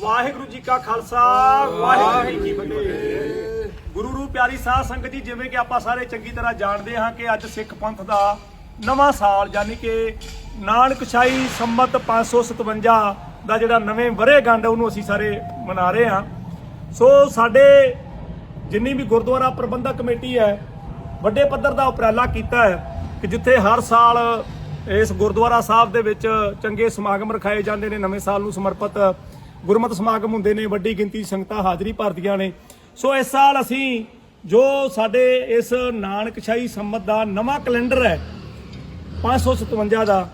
ਵਾਹਿਗੁਰੂ ਜੀ ਕਾ ਖਾਲਸਾ, ਵਾਹਿਗੁਰੂ ਜੀ ਕੀ ਫਤਿਹ। ਗੁਰੂ ਰੂ ਪਿਆਰੀ ਸਾਧ ਸੰਗਤ ਜੀ, ਜਿਵੇਂ ਕਿ ਆਪਾਂ ਸਾਰੇ ਚੰਗੀ ਤਰ੍ਹਾਂ ਜਾਣਦੇ ਹਾਂ ਕਿ ਅੱਜ ਸਿੱਖ ਪੰਥ ਦਾ ਨਵਾਂ ਸਾਲ, ਯਾਨੀ ਕਿ ਨਾਨਕ ਸ਼ਾਹੀ ਸੰਮਤ 557 ਦਾ ਜਿਹੜਾ ਨਵੇਂ ਵਰ੍ਹੇਗੰਢ ਉਹਨੂੰ ਅਸੀਂ ਸਾਰੇ ਮਨਾ ਰਹੇ ਹਾਂ। ਸੋ ਸਾਡੇ ਜਿੰਨੀ ਵੀ ਗੁਰਦੁਆਰਾ ਪ੍ਰਬੰਧਕ ਕਮੇਟੀ ਹੈ, ਵੱਡੇ ਪੱਧਰ ਦਾ ਉਪਰਾਲਾ ਕੀਤਾ ਹੈ ਕਿ ਜਿੱਥੇ ਹਰ ਸਾਲ ਇਸ ਗੁਰਦੁਆਰਾ ਸਾਹਿਬ ਦੇ ਵਿੱਚ ਚੰਗੇ ਸਮਾਗਮ ਰਖਾਏ ਜਾਂਦੇ ਨੇ, ਨਵੇਂ ਸਾਲ ਨੂੰ ਸਮਰਪਿਤ ਗੁਰਮਤ ਸਮਾਗਮ ਹੁੰਦੇ ਨੇ, ਵੱਡੀ ਗਿਣਤੀ ਸੰਗਤਾਂ ਹਾਜ਼ਰੀ ਭਰਦੀਆਂ ਨੇ। ਸੋ ਇਸ ਸਾਲ ਅਸੀਂ ਜੋ ਸਾਡੇ ਇਸ ਨਾਨਕਸ਼ਾਹੀ ਸੰਮਤ ਦਾ ਨਵਾਂ ਕੈਲੰਡਰ ਹੈ 557 ਦਾ,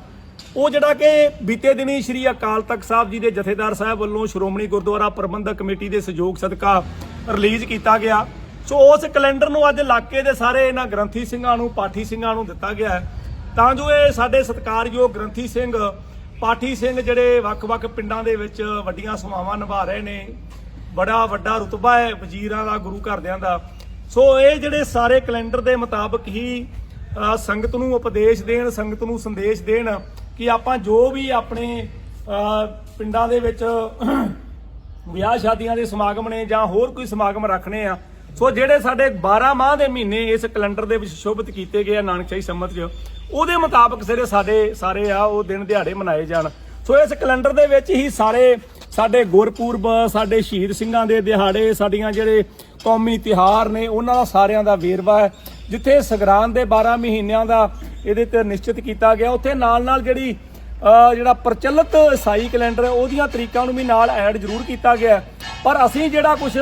ਉਹ ਜਿਹੜਾ ਕਿ ਬੀਤੇ ਦਿਨੀ ਸ੍ਰੀ ਅਕਾਲ ਤਖਤ ਸਾਹਿਬ ਜੀ ਦੇ ਜਥੇਦਾਰ ਸਾਹਿਬ ਵੱਲੋਂ ਸ਼੍ਰੋਮਣੀ ਗੁਰਦੁਆਰਾ ਪ੍ਰਬੰਧਕ ਕਮੇਟੀ ਦੇ ਸਹਿਯੋਗ ਸਦਕਾ ਰਿਲੀਜ਼ ਕੀਤਾ ਗਿਆ। ਸੋ ਉਸ ਕੈਲੰਡਰ ਨੂੰ ਅੱਜ ਇਲਾਕੇ ਦੇ ਸਾਰੇ ਇਹਨਾਂ ਗ੍ਰੰਥੀ ਸਿੰਘਾਂ ਨੂੰ, ਪਾਠੀ ਸਿੰਘਾਂ ਨੂੰ ਦਿੱਤਾ ਗਿਆ ਹੈ। ਤਾਂ ਜੋ ਇਹ ਸਾਡੇ ਸਤਿਕਾਰਯੋਗ ਗ੍ਰੰਥੀ ਸਿੰਘ ਪਾਠੀ ਸਿੰਘ ਜਿਹੜੇ ਵੱਖ-ਵੱਖ ਪਿੰਡਾਂ ਦੇ ਵਿੱਚ ਵੱਡੀਆਂ ਸੇਵਾਵਾਂ ਨਿਭਾ ਰਹੇ ਨੇ, ਬੜਾ ਵੱਡਾ ਰੁਤਬਾ ਹੈ ਵਜ਼ੀਰਾਂ ਦਾ, ਗੁਰੂ ਘਰਦਿਆਂ ਦਾ। ਸੋ ਇਹ ਜਿਹੜੇ ਸਾਰੇ ਕੈਲੰਡਰ ਦੇ ਮੁਤਾਬਕ ਹੀ ਸੰਗਤ ਨੂੰ ਉਪਦੇਸ਼ ਦੇਣ, ਸੰਗਤ ਨੂੰ ਸੰਦੇਸ਼ ਦੇਣ ਕਿ ਆਪਾਂ ਜੋ ਵੀ ਆਪਣੇ ਪਿੰਡਾਂ ਦੇ ਵਿੱਚ ਵਿਆਹ ਸ਼ਾਦੀਆਂ ਦੇ ਸਮਾਗਮ ਨੇ ਜਾਂ ਹੋਰ ਕੋਈ ਸਮਾਗਮ ਰੱਖਣੇ ਆ ਸੋ ਜਿਹੜੇ ਸਾਡੇ 12 ਮਾਹ ਦੇ ਮਹੀਨੇ ਇਸ ਕੈਲੰਡਰ ਦੇ ਵਿੱਚ ਸ਼ੋਭਿਤ ਕੀਤੇ ਗਏ ਆ ਨਾਨਕਸ਼ਾਹੀ ਸੰਮਤ 'ਚ, ਉਹਦੇ ਮੁਤਾਬਕ ਸਿਰੇ ਸਾਡੇ, ਸਾਰੇ ਆ, ਉਹ ਦਿਨ ਦਿਹਾੜੇ ਮਨਾਏ ਜਾਣ। ਸੋ ਇਸ ਕੈਲੰਡਰ ਦੇ ਵਿੱਚ ਹੀ ਸਾਰੇ ਸਾਡੇ ਗੁਰਪੁਰਬ, ਸਾਡੇ ਸ਼ਹੀਦ ਸਿੰਘਾਂ ਦੇ ਦਿਹਾੜੇ, ਸਾਡੀਆਂ ਜਿਹੜੇ ਕੌਮੀ ਤਿਹਾਰ ਨੇ, ਉਹਨਾਂ ਦਾ ਸਾਰਿਆਂ ਦਾ ਵੇਰਵਾ ਹੈ, ਜਿੱਥੇ ਸਗਰਾਨ ਦੇ 12 ਮਹੀਨਿਆਂ ਦਾ ਇਹਦੇ ਤੇ ਨਿਸ਼ਚਿਤ ਕੀਤਾ ਗਿਆ। ਉੱਥੇ ਨਾਲ ਨਾਲ ਜਿਹੜੀ ਜਿਹੜਾ ਪ੍ਰਚਲਿਤ ਈਸਾਈ ਕੈਲੰਡਰ ਉਹਦੀਆਂ ਤਰੀਕਾਂ ਨੂੰ ਵੀ ਨਾਲ ਐਡ ਜ਼ਰੂਰ ਕੀਤਾ ਗਿਆ ਪਰ ਅਸੀਂ ਜਿਹੜਾ ਕੁਝ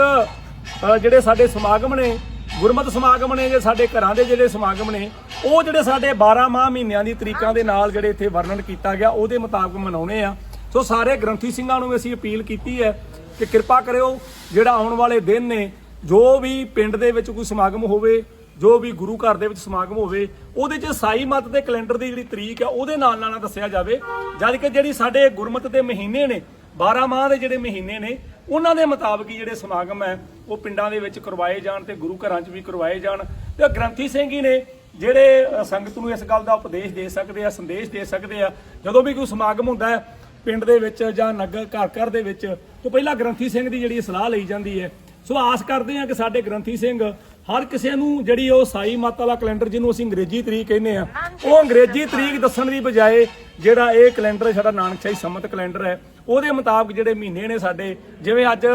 ਜਿਹੜੇ ਸਾਡੇ ਸਮਾਗਮ ਨੇ, ਗੁਰਮਤਿ ਸਮਾਗਮ ਨੇ ਜੇ ਸਾਡੇ ਘਰਾਂ ਦੇ ਜਿਹੜੇ ਸਮਾਗਮ ਨੇ, ਉਹ ਜਿਹੜੇ ਸਾਡੇ 12 ਮਾਹ ਮਹੀਨਿਆਂ ਦੀ ਤਰੀਕਾਂ ਦੇ ਨਾਲ ਜਿਹੜੇ ਇੱਥੇ ਵਰਣਨ ਕੀਤਾ ਗਿਆ, ਉਹਦੇ ਮੁਤਾਬਕ ਮਨਾਉਣੇ ਆ। ਸੋ ਸਾਰੇ ਗ੍ਰੰਥੀ ਸਿੰਘਾਂ ਨੂੰ ਵੀ ਅਸੀਂ ਅਪੀਲ ਕੀਤੀ ਹੈ ਕਿ ਕਿਰਪਾ ਕਰਿਓ, ਜਿਹੜਾ ਆਉਣ ਵਾਲੇ ਦਿਨ ਨੇ, ਜੋ ਵੀ ਪਿੰਡ ਦੇ ਵਿੱਚ ਕੋਈ ਸਮਾਗਮ ਹੋਵੇ, ਜੋ ਵੀ ਗੁਰੂ ਘਰ ਦੇ ਵਿੱਚ ਸਮਾਗਮ ਹੋਵੇ, ਉਹਦੇ 'ਚ ਸਾਈ ਮਤ ਦੇ ਕੈਲੰਡਰ ਦੀ ਜਿਹੜੀ ਤਰੀਕ ਹੈ ਉਹਦੇ ਨਾਲ ਨਾਲ ਦੱਸਿਆ ਜਾਵੇ। ਜਦ ਕਿ ਜਿਹੜੀ ਸਾਡੇ ਗੁਰਮਤ ਦੇ ਮਹੀਨੇ ਨੇ 12 ਮਾਹ ਦੇ ਜਿਹੜੇ ਮਹੀਨੇ ਨੇ ਉਹਨਾਂ ਦੇ ਮੁਤਾਬਕ ਹੀ ਜਿਹੜੇ ਸਮਾਗਮ ਹੈ, ਉਹ ਪਿੰਡਾਂ ਦੇ ਵਿੱਚ ਕਰਵਾਏ ਜਾਣ ਤੇ ਗੁਰੂ ਘਰਾਂ 'ਚ ਵੀ ਕਰਵਾਏ ਜਾਣ। ਤੇ ਗ੍ਰੰਥੀ ਸਿੰਘ ਹੀ ਨੇ ਜਿਹੜੇ ਸੰਗਤ ਨੂੰ ਇਸ ਗੱਲ ਦਾ ਉਪਦੇਸ਼ ਦੇ ਸਕਦੇ ਆ, ਸੰਦੇਸ਼ ਦੇ ਸਕਦੇ ਆ, ਜਦੋਂ ਵੀ ਕੋਈ ਸਮਾਗਮ ਹੁੰਦਾ ਹੈ, ਪਿੰਡ ਦੇ ਵਿੱਚ ਜਾਂ ਨਗਰ, ਘਰ ਘਰ ਦੇ ਵਿੱਚ ਤੋਂ ਪਹਿਲਾਂ ਗ੍ਰੰਥੀ ਸਿੰਘ ਦੀ ਜਿਹੜੀ ਸਲਾਹ ਲਈ ਜਾਂਦੀ ਹੈ। ਸੋ ਆਸ ਕਰਦੇ ਹਾਂ ਕਿ ਸਾਡੇ ਗ੍ਰੰਥੀ ਸਿੰਘ ਹਰ ਕਿਸੇ ਨੂੰ ਜਿਹੜੀ ਉਹ ਸਾਈ ਮਾਤਾ ਵਾਲਾ ਕੈਲੰਡਰ ਜਿਹਨੂੰ ਅਸੀਂ ਅੰਗਰੇਜ਼ੀ ਤਰੀਕ ਕਹਿੰਦੇ ਆ ਉਹ ਅੰਗਰੇਜ਼ੀ ਤਰੀਕ ਦੱਸਣ ਦੀ ਬਜਾਏ ਜਿਹੜਾ ਇਹ ਕੈਲੰਡਰ ਸਾਡਾ ਨਾਨਕਸ਼ਾਹੀ ਸੰਮਤ ਕੈਲੰਡਰ ਹੈ, ਉਹਦੇ ਮੁਤਾਬਕ ਜਿਹੜੇ ਮਹੀਨੇ ਨੇ ਸਾਡੇ, ਜਿਵੇਂ ਅੱਜ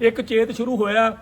ਇੱਕ ਚੇਤ ਸ਼ੁਰੂ ਹੋਇਆ,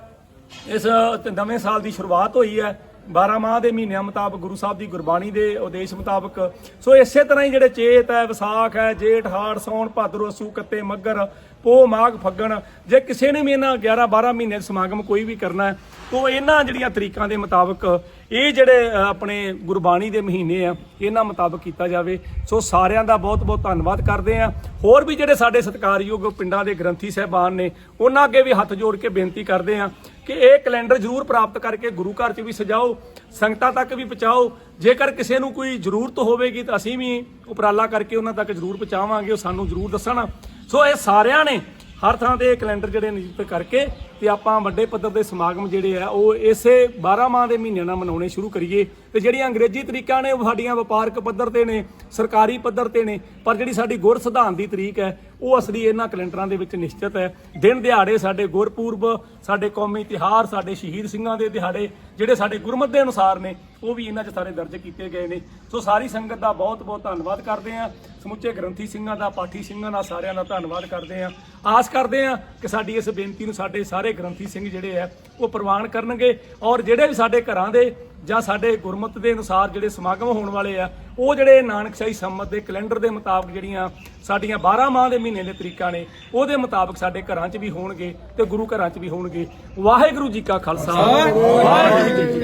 ਇਸ ਨਵੇਂ ਸਾਲ ਦੀ ਸ਼ੁਰੂਆਤ ਹੋਈ ਹੈ 12 ਮਾਹ ਦੇ ਮਹੀਨਿਆਂ ਮੁਤਾਬਕ ਗੁਰੂ ਸਾਹਿਬ ਦੀ ਗੁਰਬਾਣੀ ਦੇ ਉਦੇਸ਼ ਮੁਤਾਬਕ। ਸੋ ਇਸੇ ਤਰ੍ਹਾਂ ਹੀ ਜਿਹੜੇ ਚੇਤ ਹੈ, ਵਿਸਾਖ ਹੈ, ਜੇਠ, ਹਾੜ, ਸੌਣ, ਭਾਦਰੋਂ, ਅਸੂ, ਕੱਤੇ, ਮੱਗਰ ਪੋ ਮਾਘ, ਫੱਗਣ, ਜੇ ਕਿਸੇ ਨੇ ਵੀ ਇਹਨਾਂ 11 12 ਮਹੀਨੇ ਸਮਾਗਮ ਕੋਈ ਵੀ ਕਰਨਾ ਹੈ, ਤਾਂ ਇਹਨਾਂ ਜਿਹੜੀਆਂ ਤਰੀਕਾਂ ਦੇ ਮੁਤਾਬਕ ਇਹ ਜਿਹੜੇ ਆਪਣੇ ਗੁਰਬਾਣੀ ਦੇ ਮਹੀਨੇ ਆ, ਇਹਨਾਂ ਮੁਤਾਬਕ ਕੀਤਾ ਜਾਵੇ। ਸੋ ਸਾਰਿਆਂ ਦਾ ਬਹੁਤ ਬਹੁਤ ਧੰਨਵਾਦ ਕਰਦੇ ਆ ਹੋਰ ਵੀ ਜਿਹੜੇ ਸਾਡੇ ਸਤਿਕਾਰਯੋਗ ਪਿੰਡਾਂ ਦੇ ਗ੍ਰੰਥੀ ਸਹਿਬਾਨ ਨੇ, ਉਹਨਾਂ ਅੱਗੇ ਵੀ ਹੱਥ ਜੋੜ ਕੇ ਬੇਨਤੀ ਕਰਦੇ ਆ ਕਿ ਇਹ ਕੈਲੰਡਰ ਜ਼ਰੂਰ ਪ੍ਰਾਪਤ ਕਰਕੇ ਗੁਰੂ ਘਰ 'ਚ ਵੀ ਸਜਾਓ, ਸੰਗਤਾਂ ਤੱਕ ਵੀ ਪਹੁੰਚਾਓ। ਜੇਕਰ ਕਿਸੇ ਨੂੰ ਕੋਈ ਜ਼ਰੂਰਤ ਹੋਵੇਗੀ ਤਾਂ ਅਸੀਂ ਵੀ ਉਪਰਾਲਾ ਕਰਕੇ ਉਹਨਾਂ ਤੱਕ ਜ਼ਰੂਰ ਪਹੁੰਚਾਵਾਂਗੇ, ਉਹ ਸਾਨੂੰ ਜ਼ਰੂਰ ਦੱਸਣ। ਸੋ ਇਹ ਸਾਰਿਆਂ ਨੇ ਹਰ ਥਾਂ ਤੇ ਇਹ ਕੈਲੰਡਰ ਜਿਹੜੇ ਨਿਯੁਕਤ ਕਰਕੇ ਤੇ ਆਪਾਂ ਵੱਡੇ ਪੱਧਰ ਦੇ ਸਮਾਗਮ ਜਿਹੜੇ ਆ, ਉਹ ਇਸੇ 12 ਮਾਹ ਦੇ ਮਹੀਨਿਆਂ ਨਾਲ ਮਨਾਉਣੇ ਸ਼ੁਰੂ ਕਰੀਏ। ਤੇ ਜਿਹੜੀਆਂ ਅੰਗਰੇਜ਼ੀ ਤਰੀਕਾਂ ਨੇ, ਉਹ ਸਾਡੀਆਂ ਵਪਾਰਕ ਪੱਧਰ ਤੇ ਨੇ, ਸਰਕਾਰੀ ਪੱਧਰ ਤੇ ਨੇ, ਪਰ ਜਿਹੜੀ ਸਾਡੀ ਗੁਰ ਸਿਧਾਂਤ ਦੀ ਤਰੀਕ ਹੈ, ਉਹ ਅਸਲੀ ਇਹਨਾਂ ਕੈਲੰਡਰਾਂ ਦੇ ਵਿੱਚ ਨਿਸ਼ਚਿਤ ਹੈ। ਦਿਨ ਦਿਹਾੜੇ ਸਾਡੇ ਗੁਰਪੂਰਬ, ਸਾਡੇ ਕੌਮੀ ਤਿਹਾਰ ਸਾਡੇ ਸ਼ਹੀਦ ਸਿੰਘਾਂ ਦੇ ਦਿਹਾੜੇ, ਜਿਹੜੇ ਸਾਡੇ ਗੁਰਮਤ ਦੇ ਅਨੁਸਾਰ ਨੇ ਉਹ ਵੀ ਇਹਨਾਂ 'ਚ ਸਾਰੇ ਦਰਜ ਕੀਤੇ ਗਏ ਨੇ। ਸੋ ਸਾਰੀ ਸੰਗਤ ਦਾ ਬਹੁਤ ਬਹੁਤ ਧੰਨਵਾਦ ਕਰਦੇ ਆ ਸਮੁੱਚੇ ਗ੍ਰੰਥੀ ਸਿੰਘਾਂ ਦਾ, ਪਾਠੀ ਸਿੰਘਾਂ ਦਾ ਸਾਰਿਆਂ ਦਾ ਧੰਨਵਾਦ ਕਰਦੇ ਆ ਆਸ ਕਰਦੇ ਆ ਕਿ ਸਾਡੀ ਇਸ ਬੇਨਤੀ ਨੂੰ ਸਾਡੇ ਸਾਰੇ ਗ੍ਰੰਥੀ ਸਿੰਘ ਜਿਹੜੇ ਆ ਉਹ ਪ੍ਰਵਾਨ ਕਰਨਗੇ ਔਰ ਜਿਹੜੇ ਵੀ ਸਾਡੇ ਘਰਾਂ ਦੇ ਜਾਂ ਸਾਡੇ ਗੁਰਮਤ ਦੇ ਅਨੁਸਾਰ ਜਿਹੜੇ ਸਮਾਗਮ ਹੋਣ ਵਾਲੇ ਆ, ਉਹ ਜਿਹੜੇ ਨਾਨਕਸ਼ਾਹੀ ਸੰਮਤ ਦੇ ਕੈਲੰਡਰ ਦੇ ਮੁਤਾਬਕ ਜਿਹੜੀਆਂ ਸਾਡੀਆਂ 12 ਮਾਹ ਦੇ ਮਹੀਨੇ ਦੇ ਤਰੀਕਾਂ ਨੇ, ਉਹਦੇ ਮੁਤਾਬਕ ਸਾਡੇ ਘਰਾਂ 'ਚ ਵੀ ਹੋਣਗੇ ਤੇ ਗੁਰੂ ਘਰਾਂ 'ਚ ਵੀ ਹੋਣਗੇ। ਵਾਹਿਗੁਰੂ ਜੀ ਕਾ ਖਾਲਸਾ। ਵਾਹਿਗੁਰੂ ਜੀ ਕੀ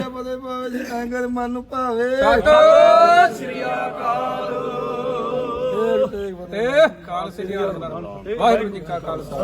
ਫਤਿਹ ਬਦੇ ਭਾਵੇਂ ਮਨ ਭਾਵੇ ਸਤਿ ਸ੍ਰੀ ਅਕਾਲ ਤੇ ਕਾਲ ਸ੍ਰੀ ਵਾਹਿਗੁਰੂ ਜੀ ਕਾ ਖਾਲਸਾ।